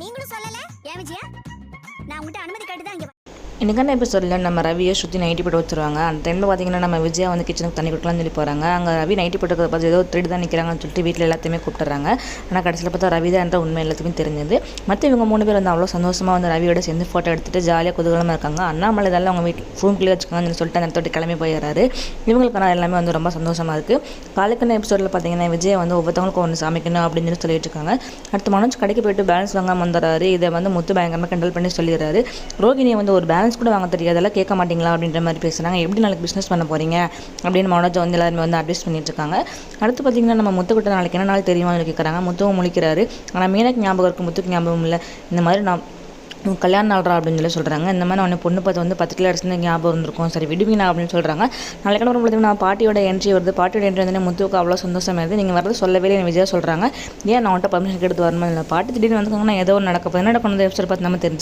நீங்களும் சொல்லல. ஏன் விஜயா? நான் உங்ககிட்ட அனுமதி எனக்கான எபிசோடில் நம்ம ரவியை சுற்றி நைட்டி போட்டு வச்சுருவாங்க. அந்த டைமில் பார்த்தீங்கன்னா நம்ம விஜயா வந்து கிச்சனுக்கு தண்ணி கொடுக்கலாம்னு சொல்லி போகிறாங்க அங்கே ரவி நைட்டி போட்டு பார்த்து ஏதோ திருடி தான் நிற்கிறாங்கன்னு சொல்லிட்டு வீட்டில் எல்லாத்தையுமே கூப்பிட்டுறாங்க. ஆனால் கடைசியில் பார்த்தா ரவி தான் என்ற உண்மை எல்லாத்துக்கும் தெரிஞ்சது. மற்ற இவங்க மூணு பேர் வந்து அவ்வளோ சந்தோஷமாக வந்து ரவியோட சேர்ந்து ஃபோட்டோ எடுத்துட்டு ஜாலியாக குதூகலமாக இருக்காங்க. அண்ணாமலை இதெல்லாம் அவங்க வீட்டு ரூம்குள்ளே வச்சுக்காங்கன்னு சொல்லிட்டு அந்த தொட்டி கிளம்பி போயிடுறாரு. இவங்களுக்கான எல்லாமே வந்து ரொம்ப சந்தோஷமாக இருக்குது காலுக்கான எபிசோடில் பார்த்தீங்கன்னா விஜய் வந்து ஒவ்வொருத்தவங்களுக்கும் ஒன்று சமைக்கணும் அப்படின்னு சொல்லி சொல்லிட்டு இருக்காங்க. அடுத்து மனோஜ் கடைக்கு போயிட்டு பேலன்ஸ் வாங்காமல் வந்துடுறாரு. இதை வந்து முத்து பயங்கரமாக கண்ட்ரோல் பண்ணி சொல்லிடுறாரு. ரோகிணியை வந்து ஒரு பேலன்ஸ் கூட வாங்க தெரியாது. அதெல்லாம் கேட்க மாட்டீங்களா அப்படின்ற மாதிரி பேசுகிறாங்க எப்படி நாளைக்கு பிஸ்னஸ் பண்ண போகிறீங்க அப்படின்னு மனோஜ் வந்து எல்லாருமே வந்து அட்வைஸ் பண்ணிட்டு இருக்காங்க. அடுத்து பார்த்தீங்கன்னா நம்ம முத்துக்கிட்ட நாளைக்கு என்ன நாள் தெரியுமா கேட்குறாங்க முத்துவும் முழிக்கிறாரு. ஆனால் மீனக்கு ஞாபகம் இருக்குது முத்துக்கு ஞாபகம் இல்லை. இந்த மாதிரி நான் கல்யாணம் கல்யாண நாள்ரா அப்படின்னு சொல்லி சொல்கிறாங்க இந்த மாதிரி நான் பொண்ணு பார்த்து வந்து பத்து கிலோ அடிச்சு ஞாபகம் இருந்திருக்கும். சரி விடுவீனா அப்படின்னு சொல்கிறாங்க நாளைக்கு வரும் பார்த்தீங்கன்னா பாட்டியோட என்ட்ரி வருது. பாட்டியோட என்ட்ரி வந்து முத்துவுக்கு அவ்வளோ சந்தோஷமாக இருக்குது நீங்கள் வரது சொல்லவே இல்லை. விஜயா சொல்கிறாங்க ஏன் நான் உன்ட்ட பர்மிஷன் எடுத்து வரணும்? இல்லை பாட்டி திடீர்னு வந்துக்காங்கன்னா ஏதோ ஒன்று நடக்க போகுது. என்ன நடக்கணும் எபிசோட் பார்த்து நம்ம தெரிஞ்சு